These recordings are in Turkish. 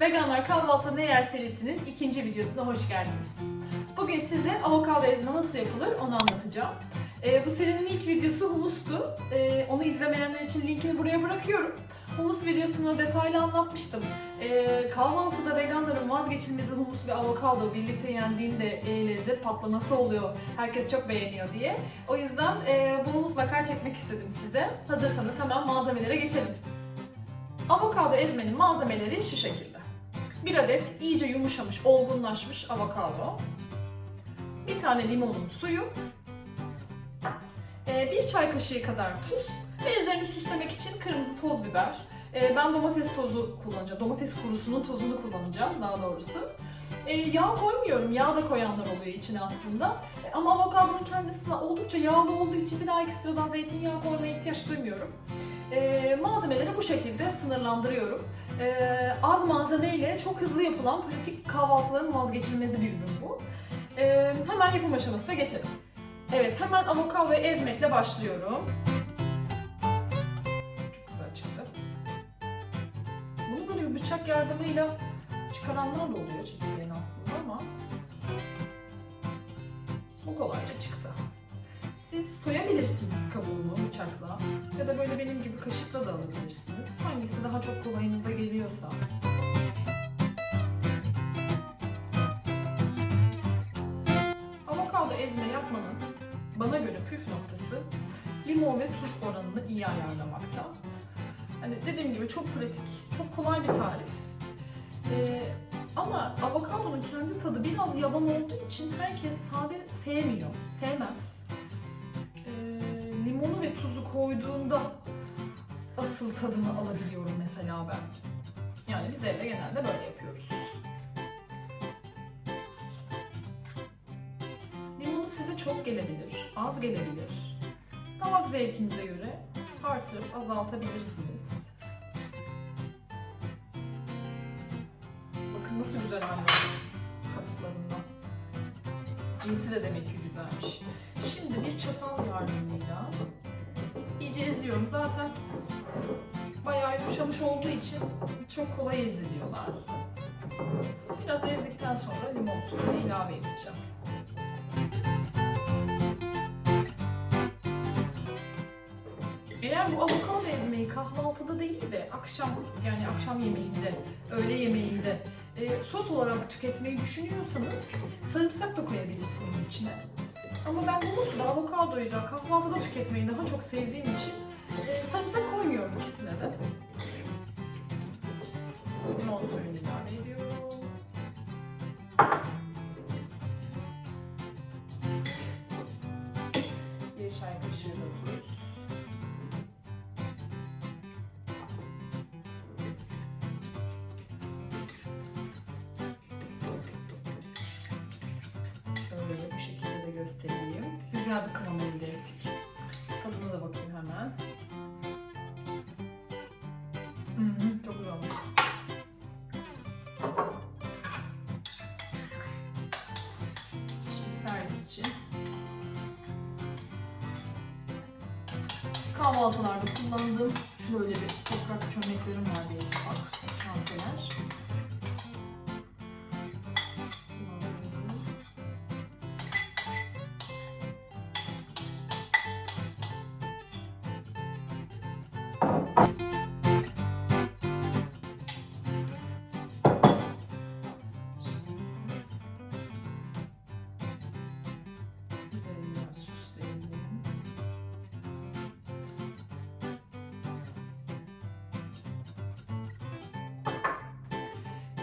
Veganlar Kahvaltı Ne Yer serisinin ikinci videosuna hoş geldiniz. Bugün size avokado ezme nasıl yapılır onu anlatacağım. Ee, bu serinin ilk videosu humustu. Ee, onu izlemeyenler için linkini buraya bırakıyorum. Humus videosunu detaylı anlatmıştım. Ee, kahvaltıda veganların vazgeçilmezi humus ve avokado birlikte yendiğinde e, lezzet patlaması oluyor. Herkes çok beğeniyor diye. O yüzden e, bunu mutlaka çekmek istedim size. Hazırsanız hemen malzemelere geçelim. Avokado ezmenin malzemeleri şu şekilde. Bir adet iyice yumuşamış, olgunlaşmış avokado. Bir tane limonun suyu. Ee, bir çay kaşığı kadar tuz. Ve üzerini süslemek için kırmızı toz biber. Ee, ben domates tozu kullanacağım. Domates kurusunun tozunu kullanacağım daha doğrusu. Ee, yağ koymuyorum. Yağ da koyanlar oluyor içine aslında. Ee, ama avokadonun kendisi oldukça yağlı olduğu için bir daha ekstradan zeytinyağı koymaya ihtiyaç duymuyorum. Ee, malzemeleri bu şekilde sınırlandırıyorum. Ee, az malzemeyle çok hızlı yapılan pratik kahvaltıların vazgeçilmezi bir ürün bu. Ee, hemen yapım aşamasına geçelim. Evet, hemen avokadoyu ezmekle başlıyorum. Çok güzel çıktı. Bunu böyle bir bıçak yardımıyla çıkaranlar da oluyor çekirdeğini aslında ama bu kolayca çıktı. Siz soyabilirsiniz kabuğunu alabilirsiniz. Hangisi daha çok kolayınıza geliyorsa. Avokado ezme yapmanın bana göre püf noktası limon ve tuz oranını iyi ayarlamakta. Hani dediğim gibi çok pratik, çok kolay bir tarif. Ee, ama avokadonun kendi tadı biraz yavan olduğu için herkes sade sevmiyor, sevmez. Ee, limonu ve tuzu koyduğunda asıl tadını alabiliyorum mesela ben. Yani biz evde genelde böyle yapıyoruz. Limonu size çok gelebilir, az gelebilir. Damak zevkinize göre artırıp azaltabilirsiniz. Bakın nasıl güzel halde kabuklarından. Cinsi de demek ki güzelmiş. Şimdi bir çatal yardımıyla iyice eziyorum. Zaten bayağı yumuşamış olduğu için çok kolay eziliyorlar. Biraz ezdikten sonra limon suyunu ilave edeceğim. Eğer bu avokado ezmeyi kahvaltıda değil de akşam yani akşam yemeğinde, öğle yemeğinde e, sos olarak tüketmeyi düşünüyorsanız sarımsak da koyabilirsiniz içine. Ama ben humusu da avokadoyu da kahvaltıda tüketmeyi daha çok sevdiğim için e, sarımsak koymuyorum ikisine de. Limon suyunu ilave ediyorum. Bir çay kaşığı da tuz. Şöyle bu şekilde de göstereyim. Güzel bir kıvam elde ettik. Tadına da bakayım Kahvaltılarda kullandığım böyle bir toprak çömleklerim var benim ufak kanseler.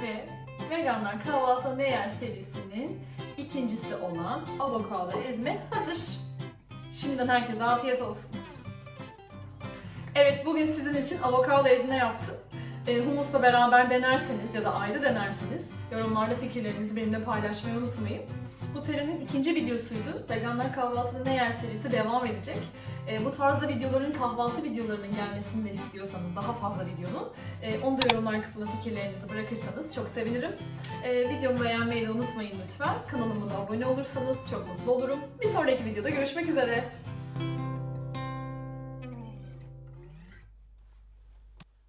Ve Veganlar Kahvaltı Ne Yer serisinin ikincisi olan avokado ezme hazır. Şimdiden herkese afiyet olsun. Evet bugün sizin için avokado ezme yaptım. E, humusla beraber denerseniz ya da ayrı denerseniz yorumlarda fikirlerinizi benimle paylaşmayı unutmayın. Bu serinin ikinci videosuydu. Veganlar Kahvaltıda Ne Yer serisi devam edecek. E, bu tarzda videoların kahvaltı videolarının gelmesini de istiyorsanız daha fazla videonun e, onu da yorumlar kısmına fikirlerinizi bırakırsanız çok sevinirim. E, videomu beğenmeyi de unutmayın lütfen. Kanalıma da abone olursanız çok mutlu olurum. Bir sonraki videoda görüşmek üzere.